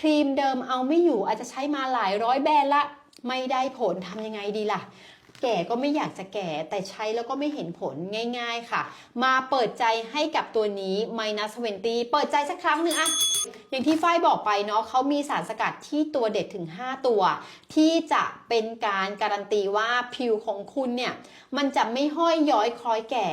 ครีมเดิมเอาไม่อยู่อาจจะใช้มาหลายร้อยแบรนด์ละ ไม่ได้ผลทำยังไงดีล่ะ แก่ก็ไม่อยากจะแก่แต่ใช้แล้วก็ไม่เห็นผลง่าย ๆค่ะ มาเปิดใจให้กับตัวนี้ minus 20 เปิดใจสักครั้งหนึ่งอะอย่างที่ฝ้ายบอกไปเนาะเขามีสารสกัดที่ตัวเด็ดถึง 5 ตัว ที่จะเป็นการการันตีว่าผิวของคุณเนี่ย มันจะไม่ห้อยย้อยคล้อยแก่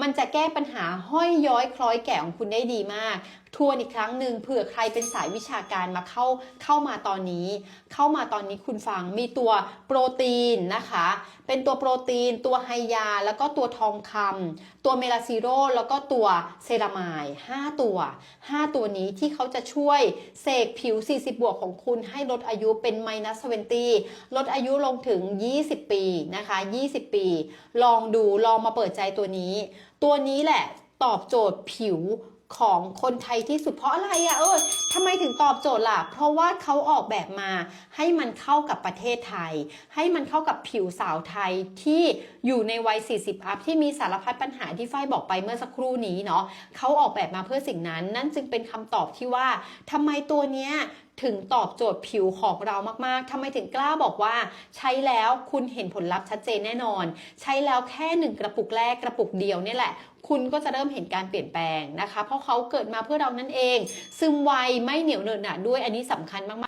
มันจะแก้ปัญหาห้อยย้อยคล้อยแก่ของคุณได้ดีมาก ทวนอีกครั้งหนึ่งเผื่อใครเป็นสายวิชาการมาเข้าเข้ามาตอนนี้ เข้ามาตอนนี้คุณฟังมีตัวโปรตีนนะคะ เป็นตัวโปรตีน ตัวไฮยา แล้วก็ตัวทองคำตัวเมลาซิโรแล้วก็ตัวเซรามาย5ตัว 5 ตัวนี้ที่เขาจะช่วยเสกผิว 40 บวกของคุณให้ลดอายุเป็น minus 20ลดอายุลงถึง 20 ปีนะคะ 20 ปี ลองดูลองมาเปิดใจตัวนี้ ตัวนี้แหละตอบโจทย์ผิว ของคนไทยที่สุดเพราะอะไรอะเออทำไมถึงตอบโจทย์ล่ะ เพราะว่าเขาออกแบบมาให้มันเข้ากับประเทศไทย ให้มันเข้ากับผิวสาวไทยที่อยู่ในวัย 40 อัพที่มีสารพัดปัญหาที่ฝ้ายบอกไปเมื่อสักครู่นี้เนาะเขาออกแบบมาเพื่อสิ่งนั้น นั่นจึงเป็นคำตอบที่ว่าทำไมตัวเนี้ยถึงตอบโจทย์ผิวของเรามาก ๆ ทำไมถึงกล้าบอกว่า ใช้แล้วคุณเห็นผลลัพธ์ชัดเจนแน่นอน ใช้แล้วแค่หนึ่งกระปุกแรกกระปุกเดียวเนี่ยแหละ คุณก็จะเริ่มเห็นการเปลี่ยนแปลงนะคะ เพราะเขาเกิดมาเพื่อเรานั่นเอง ซึมไวไม่เหนียวเหนอะหนะด้วยอันนี้สำคัญมาก